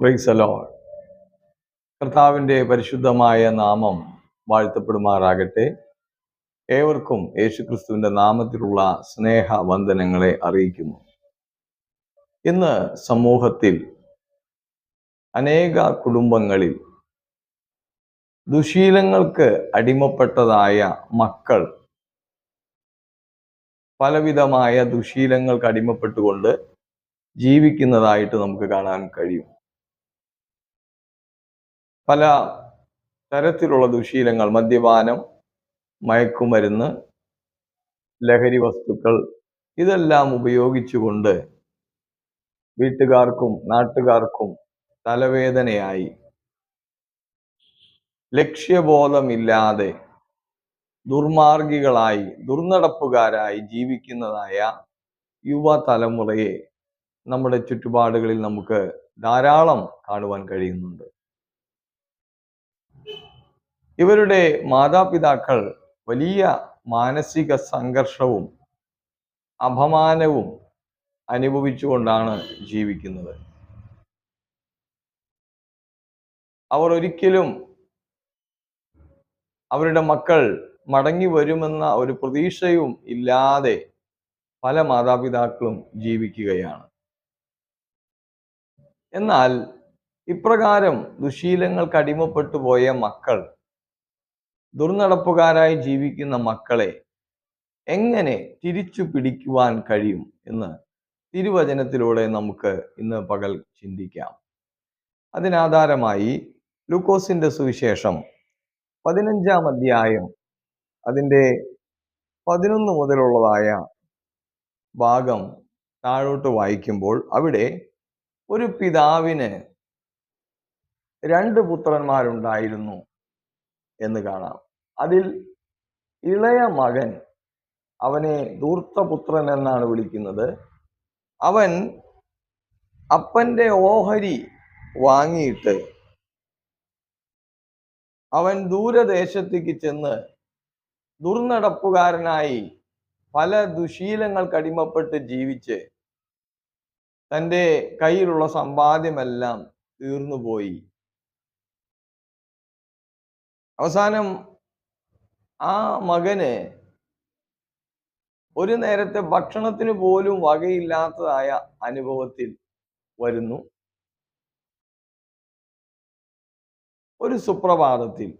പ്രൈസലോ കർത്താവിന്റെ പരിശുദ്ധമായ നാമം വാഴ്ത്തപ്പെടുമാറാകട്ടെ. ഏവർക്കും യേശുക്രിസ്തുവിന്റെ നാമത്തിലുള്ള സ്നേഹ വന്ദനങ്ങളെ അറിയിക്കുന്നു. ഇന്ന് സമൂഹത്തിൽ അനേക കുടുംബങ്ങളിൽ ദുശീലങ്ങൾക്ക് അടിമപ്പെട്ടതായ മക്കൾ പലവിധമായ ദുശീലങ്ങൾക്ക് അടിമപ്പെട്ടുകൊണ്ട് ജീവിക്കുന്നതായിട്ട് നമുക്ക് കാണാൻ കഴിയും. പല തരത്തിലുള്ള ദുശീലങ്ങൾ മദ്യപാനം മയക്കുമരുന്ന് ലഹരി വസ്തുക്കൾ ഇതെല്ലാം ഉപയോഗിച്ചുകൊണ്ട് വീട്ടുകാർക്കും നാട്ടുകാർക്കും തലവേദനയായി. ലക്ഷ്യബോധമില്ലാതെ ദുർമാർഗികളായി ദുർനടപ്പുകാരായി ജീവിക്കുന്നതായ യുവതലമുറയെ നമ്മുടെ ചുറ്റുപാടുകളിൽ നമുക്ക് ധാരാളം കാണുവാൻ കഴിയുന്നുണ്ട്. ഇവരുടെ മാതാപിതാക്കൾ വലിയ മാനസിക സംഘർഷവും അപമാനവും അനുഭവിച്ചുകൊണ്ടാണ് ജീവിക്കുന്നത്. അവർ ഒരിക്കലും അവരുടെ മക്കൾ മടങ്ങി വരുമെന്ന ഒരു പ്രതീക്ഷയും ഇല്ലാതെ പല മാതാപിതാക്കളും ജീവിക്കുകയാണ്. എന്നാൽ ഇപ്രകാരം ദുശീലങ്ങൾക്ക് അടിമപ്പെട്ടു പോയ മക്കൾ ദുർനടപ്പുകാരായി ജീവിക്കുന്ന മക്കളെ എങ്ങനെ തിരിച്ചു പിടിക്കുവാൻ കഴിയും എന്ന് തിരുവചനത്തിലൂടെ നമുക്ക് ഇന്ന് പകൽ ചിന്തിക്കാം. അതിനാധാരമായി ലൂക്കോസിന്റെ സുവിശേഷം പതിനഞ്ചാം അധ്യായം അതിന്റെ പതിനൊന്ന് മുതലുള്ളതായ ഭാഗം താഴോട്ട് വായിക്കുമ്പോൾ അവിടെ ഒരു പിതാവിന് രണ്ട് പുത്രന്മാരുണ്ടായിരുന്നു. എന്ന് കാണാം. അതിൽ ഇളയ മകൻ അവനെ ധൂർത്തപുത്രൻ എന്നാണ് വിളിക്കുന്നത്. അവൻ അപ്പന്റെ ഓഹരി വാങ്ങിയിട്ട് അവൻ ദൂരദേശത്തേക്ക് ചെന്ന് ദുർനടപ്പുകാരനായി പല ദുശീലങ്ങൾക്ക് അടിമപ്പെട്ട് ജീവിച്ച് തന്റെ കയ്യിലുള്ള സമ്പാദ്യമെല്ലാം തീർന്നുപോയി. അവസാനം ആ മകന് ഒരു നേരത്തെ ഭക്ഷണത്തിന് പോലും വകയില്ലാത്തതായ അനുഭവത്തിൽ വരുന്നു. ഒരു സുപ്രഭാതത്തിൽ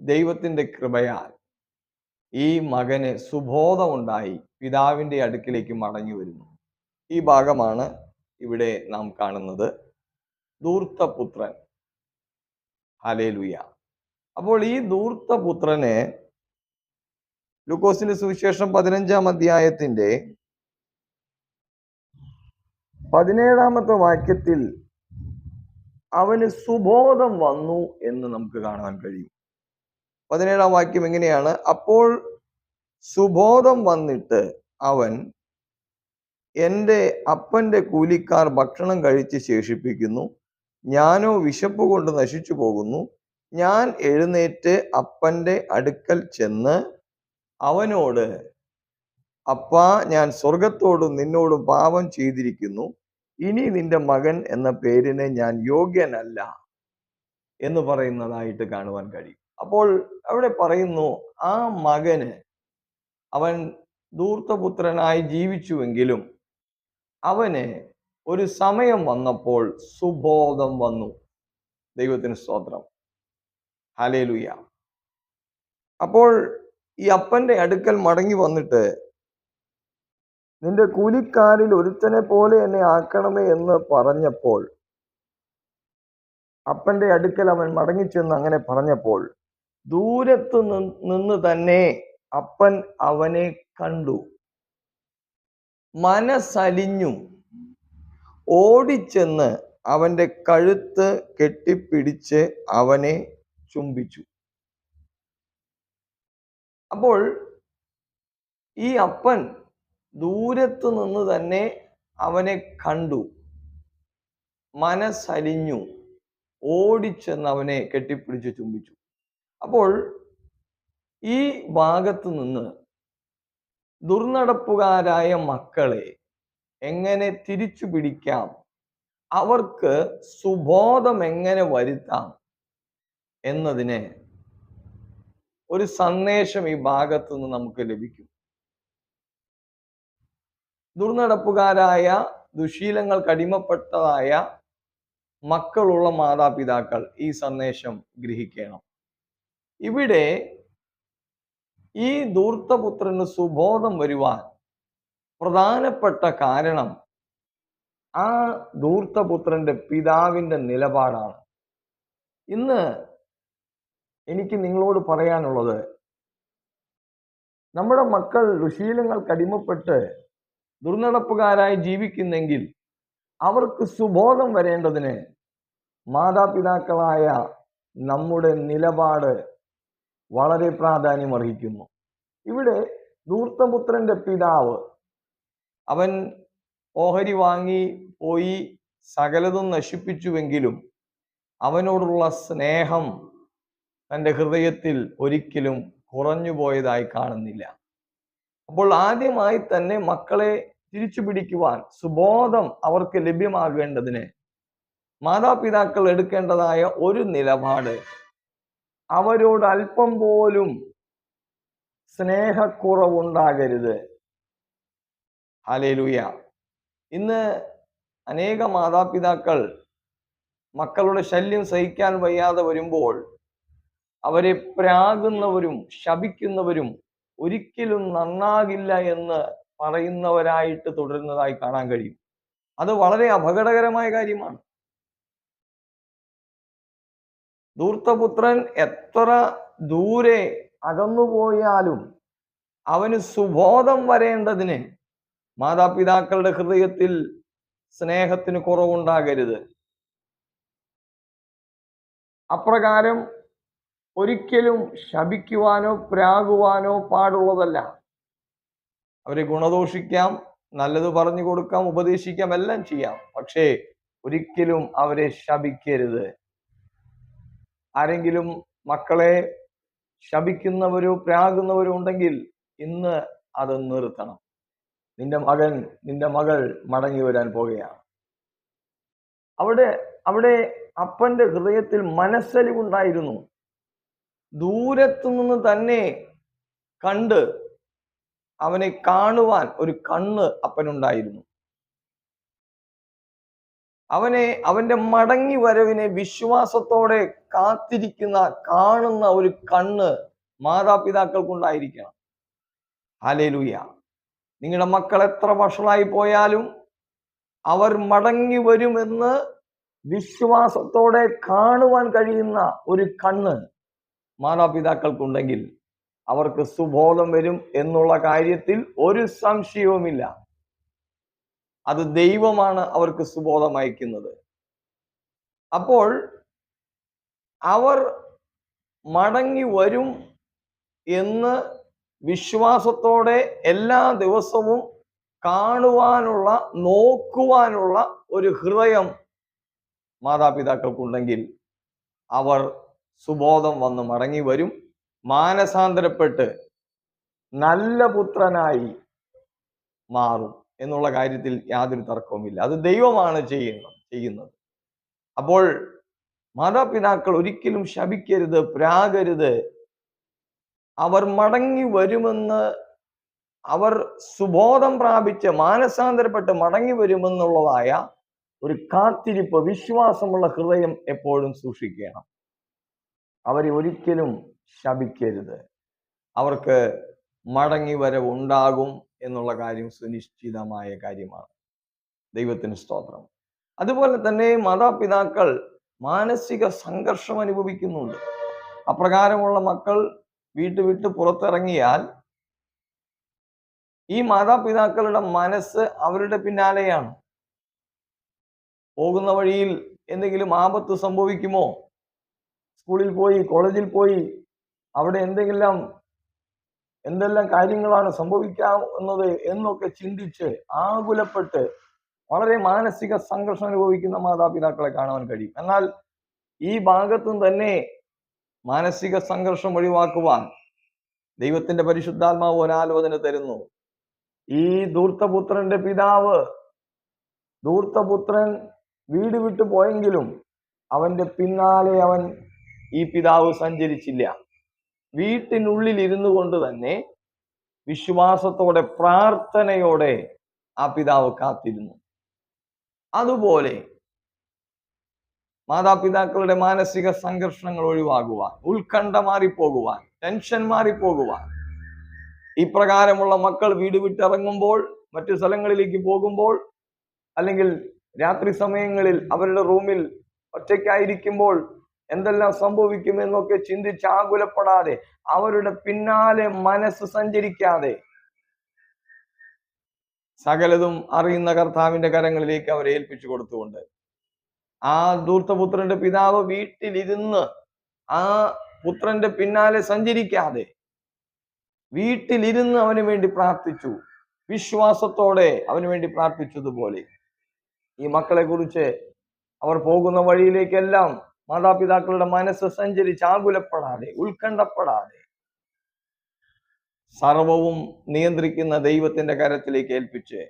ദൈവത്തിന്റെ കൃപയാൽ ഈ മകന് സുബോധമുണ്ടായി പിതാവിന്റെ അടുക്കിലേക്ക് മടങ്ങി വരുന്നു. ഈ ഭാഗമാണ് ഇവിടെ നാം കാണുന്നത്. ദൂർത്തപുത്രൻ ഹലേലുയ അപ്പോൾ ഈ ധൂർത്തപുത്രനെ ലുക്കോസിന്റെ സുവിശേഷം പതിനഞ്ചാം അധ്യായത്തിന്റെ പതിനേഴാമത്തെ വാക്യത്തിൽ അവന് സുബോധം വന്നു എന്ന് നമുക്ക് കാണാൻ കഴിയും. പതിനേഴാം വാക്യം എങ്ങനെയാണ്? അപ്പോൾ സുബോധം വന്നിട്ട് അവൻ എന്റെ അപ്പന്റെ കൂലിക്കാർ ഭക്ഷണം കഴിച്ച് ശേഷിപ്പിക്കുന്നു. ഞാനോ വിശപ്പ് കൊണ്ട് നശിച്ചു പോകുന്നു. ഞാൻ എഴുന്നേറ്റ് അപ്പന്റെ അടുക്കൽ ചെന്ന് അവനോട് അപ്പാ ഞാൻ സ്വർഗത്തോടും നിന്നോടും പാപം ചെയ്തിരിക്കുന്നു. ഇനി നിന്റെ മകൻ എന്ന പേരിന് ഞാൻ യോഗ്യനല്ല എന്ന് പറയുന്നതായിട്ട് കാണുവാൻ കഴിയും. അപ്പോൾ അവിടെ പറയുന്നു ആ മകന് അവൻ ധൂർത്തപുത്രനായി ജീവിച്ചുവെങ്കിലും അവന് ഒരു സമയം വന്നപ്പോൾ സുബോധം വന്നു. ദൈവത്തിന് സ്തോത്രം. ഹലേലുയ. അപ്പോൾ ഈ അപ്പന്റെ അടുക്കൽ മടങ്ങി വന്നിട്ട് നിന്റെ കൂലിക്കാരിൽ ഒരുത്തനെ പോലെ എന്നെ ആക്കണമേ എന്ന് പറഞ്ഞപ്പോൾ അപ്പന്റെ അടുക്കൽ അവൻ മടങ്ങിച്ചെന്ന് അങ്ങനെ പറഞ്ഞപ്പോൾ ദൂരത്ത് നിന്ന് തന്നെ അപ്പൻ അവനെ കണ്ടു. മനസ്സലിഞ്ഞു ഓടിച്ചെന്ന് അവന്റെ കഴുത്ത് കെട്ടിപ്പിടിച്ച് അവനെ ചുംബിച്ചു. അപ്പോൾ ഈ അപ്പൻ ദൂരത്തു നിന്ന് തന്നെ അവനെ കണ്ടു. മനസ്സലിഞ്ഞു ഓടിച്ചെന്ന് അവനെ കെട്ടിപ്പിടിച്ച് ചുംബിച്ചു. അപ്പോൾ ഈ ഭാഗത്ത് നിന്ന് ദുർനടപ്പുകാരായ മക്കളെ എങ്ങനെ തിരിച്ചു പിടിക്കാം? അവർക്ക് സുബോധം എങ്ങനെ വരുത്താം? എന്നതിന് ഒരു സന്ദേശം ഈ ഭാഗത്തു നിന്ന് നമുക്ക് ലഭിക്കും. ദുർനടപ്പുകാരായ ദുശീലങ്ങൾ കടിമപ്പെട്ടതായ മക്കളുള്ള മാതാപിതാക്കൾ ഈ സന്ദേശം ഗ്രഹിക്കണം. ഇവിടെ ഈ ദൂർത്തപുത്രന് സുബോധം വരുവാൻ പ്രധാനപ്പെട്ട കാരണം ആ ദൂർത്തപുത്രന്റെ പിതാവിന്റെ നിലപാടാണ്. ഇന്ന് എനിക്ക് നിങ്ങളോട് പറയാനുള്ളത്. നമ്മുടെ മക്കൾ ദുശീലങ്ങൾക്ക് അടിമപ്പെട്ട് ദുർനടപ്പുകാരായി ജീവിക്കുന്നെങ്കിൽ അവർക്ക് സുബോധം വരേണ്ടതിന് മാതാപിതാക്കളായ നമ്മുടെ നിലപാട് വളരെ പ്രാധാന്യം അർഹിക്കുന്നു. ഇവിടെ ദൂർത്തപുത്രന്റെ പിതാവ് അവൻ ഓഹരി വാങ്ങി പോയി സകലതും നശിപ്പിച്ചുവെങ്കിലും അവനോടുള്ള സ്നേഹം തന്റെ ഹൃദയത്തിൽ ഒരിക്കലും കുറഞ്ഞു പോയതായി കാണുന്നില്ല. അപ്പോൾ ആദ്യമായി തന്നെ മക്കളെ തിരിച്ചു പിടിക്കുവാൻ സുബോധം അവർക്ക് ലഭ്യമാകേണ്ടതിന് മാതാപിതാക്കൾ എടുക്കേണ്ടതായ ഒരു നിലപാട്. അവരോട് അല്പം പോലും സ്നേഹക്കുറവുണ്ടാകരുത്. ഹാലേലൂയ ഇന്ന് അനേക മാതാപിതാക്കൾ മക്കളുടെ ശല്യം സഹിക്കാൻ വയ്യാതെ വരുമ്പോൾ അവരെ പ്രാകുന്നവരും ശപിക്കുന്നവരും ഒരിക്കലും നന്നാകില്ല എന്ന് പറയുന്നവരായിട്ട് തുടരുന്നതായി കാണാൻ കഴിയും. അത് വളരെ അപകടകരമായ കാര്യമാണ്. ദൂർത്തപുത്രൻ എത്ര ദൂരെ അകന്നുപോയാലും അവന് സുബോധം വരേണ്ടതിന് മാതാപിതാക്കളുടെ ഹൃദയത്തിൽ സ്നേഹത്തിന് കുറവുണ്ടാകരുത്. അപ്രകാരം ഒരിക്കലും ശപിക്കുവാനോ പ്രാകുവാനോ പാടുള്ളതല്ല. അവരെ ഗുണദോഷിക്കാം നല്ലത് പറഞ്ഞു കൊടുക്കാം ഉപദേശിക്കാം എല്ലാം ചെയ്യാം. പക്ഷേ ഒരിക്കലും അവരെ ശപിക്കരുത്. ആരെങ്കിലും മക്കളെ ശപിക്കുന്നവരോ പ്രാകുന്നവരോ ഉണ്ടെങ്കിൽ ഇന്ന് അത് നിർത്തണം. നിന്റെ മകൻ നിന്റെ മകൾ മടങ്ങി വരാൻ പോകുകയാണ് അവിടെ അവിടെ അപ്പന്റെ ഹൃദയത്തിൽ മനസ്സലിവുണ്ടായിരുന്നു. ദൂരത്തു നിന്ന് തന്നെ കണ്ട് അവനെ കാണുവാൻ ഒരു കണ്ണ് അപ്പനുണ്ടായിരുന്നു. അവനെ അവന്റെ മടങ്ങി വരവിനെ വിശ്വാസത്തോടെ കാത്തിരിക്കുന്ന കാണുന്ന ഒരു കണ്ണ് മാതാപിതാക്കൾക്കുണ്ടായിരിക്കണം. ഹാലേലൂയ നിങ്ങളുടെ മക്കൾ എത്ര വഷളായി പോയാലും അവർ മടങ്ങി വരുമെന്ന് വിശ്വാസത്തോടെ കാണുവാൻ കഴിയുന്ന ഒരു കണ്ണ്. മാതാപിതാക്കൾക്കുണ്ടെങ്കിൽ അവർക്ക് സുബോധം വരും എന്നുള്ള കാര്യത്തിൽ ഒരു സംശയവുമില്ല. അത് ദൈവമാണ് അവർക്ക് സുബോധം അയക്കുന്നത്. അപ്പോൾ അവർ മടങ്ങി വരും എന്ന് വിശ്വാസത്തോടെ എല്ലാ ദിവസവും കാണുവാനുള്ള നോക്കുവാനുള്ള ഒരു ഹൃദയം മാതാപിതാക്കൾക്കുണ്ടെങ്കിൽ അവർ സുബോധം വന്ന് മടങ്ങി വരും. മാനസാന്തരപ്പെട്ട് നല്ല പുത്രനായി മാറും എന്നുള്ള കാര്യത്തിൽ യാതൊരു തർക്കവുമില്ല. അത് ദൈവമാണ് ചെയ്യുന്നത് ചെയ്യുന്നത്. അപ്പോൾ മാതാപിതാക്കൾ ഒരിക്കലും ശപിക്കരുത് പ്രാകരുത് അവർ മടങ്ങി വരുമെന്ന് അവർ സുബോധം പ്രാപിച്ച് മാനസാന്തരപ്പെട്ട് മടങ്ങി വരുമെന്നുള്ളതായ ഒരു കാത്തിരിപ്പ് വിശ്വാസമുള്ള ഹൃദയം എപ്പോഴും സൂക്ഷിക്കണം. അവരെ ഒരിക്കലും ശപിക്കരുത്. അവർക്ക് മടങ്ങി വരവ് ഉണ്ടാകും എന്നുള്ള കാര്യം സുനിശ്ചിതമായ കാര്യമാണ്. ദൈവത്തിന് സ്തോത്രം. അതുപോലെ തന്നെ മാതാപിതാക്കൾ മാനസിക സംഘർഷം അനുഭവിക്കുന്നുണ്ട്. അപ്രകാരമുള്ള മക്കൾ വീട്ടു വിട്ട് പുറത്തിറങ്ങിയാൽ ഈ മാതാപിതാക്കളുടെ മനസ്സ് അവരുടെ പിന്നാലെയാണ്. പോകുന്ന വഴിയിൽ എന്തെങ്കിലും ആപത്ത് സംഭവിക്കുമോ? സ്കൂളിൽ പോയി കോളേജിൽ പോയി അവിടെ എന്തെങ്കിലും എന്തെല്ലാം കാര്യങ്ങളാണ് സംഭവിക്കാവുന്നത് എന്നൊക്കെ ചിന്തിച്ച് ആകുലപ്പെട്ട് വളരെ മാനസിക സംഘർഷം അനുഭവിക്കുന്ന മാതാപിതാക്കളെ കാണാൻ കഴിയും. എന്നാൽ ഈ ഭാഗത്തും തന്നെ മാനസിക സംഘർഷം ഒഴിവാക്കുവാൻ ദൈവത്തിന്റെ പരിശുദ്ധാത്മാവ് ഒരാലോചന തരുന്നു. ഈ ധൂർത്തപുത്രന്റെ പിതാവ് ധൂർത്തപുത്രൻ വീട് വിട്ടു പോയെങ്കിലും അവന്റെ പിന്നാലെ അവൻ ഈ പിതാവ് സഞ്ചരിച്ചില്ല. വീട്ടിനുള്ളിൽ ഇരുന്നു കൊണ്ട് തന്നെ വിശ്വാസത്തോടെ പ്രാർത്ഥനയോടെ ആ പിതാവ് കാത്തിരുന്നു. അതുപോലെ മാതാപിതാക്കളുടെ മാനസിക സംഘർഷങ്ങൾ ഒഴിവാകുവാൻ ഉത്കണ്ഠ മാറിപ്പോകുവാൻ ടെൻഷൻ മാറിപ്പോകുവാൻ ഇപ്രകാരമുള്ള മക്കൾ വീട് വിട്ടിറങ്ങുമ്പോൾ മറ്റു സ്ഥലങ്ങളിലേക്ക് പോകുമ്പോൾ അല്ലെങ്കിൽ രാത്രി സമയങ്ങളിൽ അവരുടെ റൂമിൽ ഒറ്റയ്ക്കായിരിക്കുമ്പോൾ എന്തെല്ലാം സംഭവിക്കുമെന്നൊക്കെ ചിന്തിച്ച് ആകുലപ്പെടാതെ അവരുടെ പിന്നാലെ മനസ്സ് സഞ്ചരിക്കാതെ സകലതും അറിയുന്ന കർത്താവിന്റെ കരങ്ങളിലേക്ക് അവരെ ഏൽപ്പിച്ചു കൊടുത്തുകൊണ്ട് ആ ദൂർത്തപുത്രന്റെ പിതാവ് വീട്ടിലിരുന്ന് ആ പുത്രന്റെ പിന്നാലെ സഞ്ചരിക്കാതെ വീട്ടിലിരുന്ന് അവന് വേണ്ടി പ്രാർത്ഥിച്ചു. വിശ്വാസത്തോടെ അവന് വേണ്ടി പ്രാർത്ഥിച്ചതുപോലെ. ഈ മക്കളെ കുറിച്ച് അവർ പോകുന്ന വഴിയിലേക്കെല്ലാം മാതാപിതാക്കളുടെ മനസ്സ് സഞ്ചരിച്ച് ആകുലപ്പെടാതെ ഉത്കണ്ഠപ്പെടാതെ സർവവും നിയന്ത്രിക്കുന്ന ദൈവത്തിന്റെ കരത്തിലേക്ക് ഏൽപ്പിച്ച്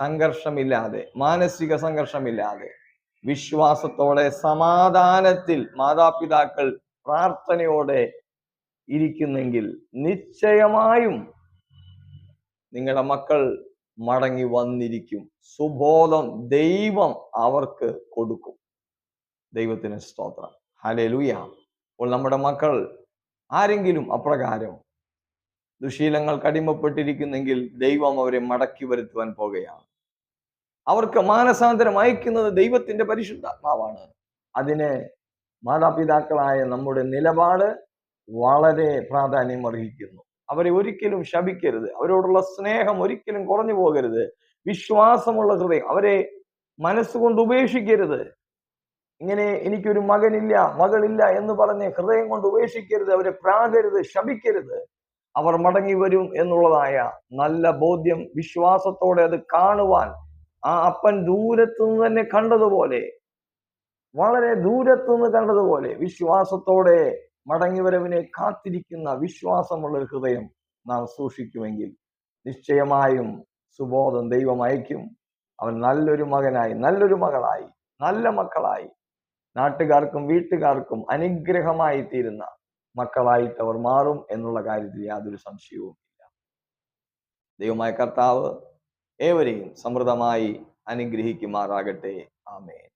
സംഘർഷമില്ലാതെ മാനസിക സംഘർഷമില്ലാതെ വിശ്വാസത്തോടെ സമാധാനത്തിൽ മാതാപിതാക്കൾ പ്രാർത്ഥനയോടെ ഇരിക്കുന്നെങ്കിൽ നിശ്ചയമായും നിങ്ങളുടെ മക്കൾ മടങ്ങി വന്നിരിക്കും. സുബോധം ദൈവം അവർക്ക് കൊടുക്കും. ദൈവത്തിന് സ്തോത്രം. ഹലലുയ അപ്പോൾ നമ്മുടെ മക്കൾ ആരെങ്കിലും അപ്രകാരം ദുശീലങ്ങൾ കടിമപ്പെട്ടിരിക്കുന്നെങ്കിൽ ദൈവം അവരെ മടക്കി വരുത്തുവാൻ പോകുകയാണ്. അവർക്ക് മാനസാന്തരം അയക്കുന്നത് ദൈവത്തിന്റെ പരിശുദ്ധാത്മാവാണ്. അതിന് മാതാപിതാക്കളായ നമ്മുടെ നിലപാട് വളരെ പ്രാധാന്യം അർഹിക്കുന്നു. അവരെ ഒരിക്കലും ശപിക്കരുത്. അവരോടുള്ള സ്നേഹം ഒരിക്കലും കുറഞ്ഞു പോകരുത്. വിശ്വാസമുള്ള ഹൃദയം അവരെ മനസ്സുകൊണ്ട് ഉപേക്ഷിക്കരുത്. ഇങ്ങനെ എനിക്കൊരു മകനില്ല മകളില്ല എന്ന് പറഞ്ഞ് ഹൃദയം കൊണ്ട് ഉപേക്ഷിക്കരുത് അവരെ പ്രാകരുത് ശപിക്കരുത്. അവർ മടങ്ങി വരും എന്നുള്ളതായ നല്ല ബോധ്യം വിശ്വാസത്തോടെ അത് കാണുവാൻ ആ അപ്പൻ ദൂരത്തു നിന്ന് തന്നെ കണ്ടതുപോലെ വളരെ ദൂരത്തു നിന്ന് കണ്ടതുപോലെ വിശ്വാസത്തോടെ മടങ്ങിവരവിനെ കാത്തിരിക്കുന്ന വിശ്വാസമുള്ള ഒരു ഹൃദയം നാം സൂക്ഷിക്കുമെങ്കിൽ നിശ്ചയമായും സുബോധം ദൈവം അയക്കും അവൻ നല്ലൊരു മകനായി നല്ലൊരു മകളായി നല്ല മക്കളായി നാട്ടുകാർക്കും വീട്ടുകാർക്കും അനുഗ്രഹമായി തീരുന്ന മക്കളായിട്ട് അവർ മാറും എന്നുള്ള കാര്യത്തിൽ യാതൊരു സംശയവും ഇല്ല ദൈവമായ കർത്താവ് ഏവരെയും സമൃദ്ധമായി അനുഗ്രഹിക്കുമാറാകട്ടെ. ആമേൻ.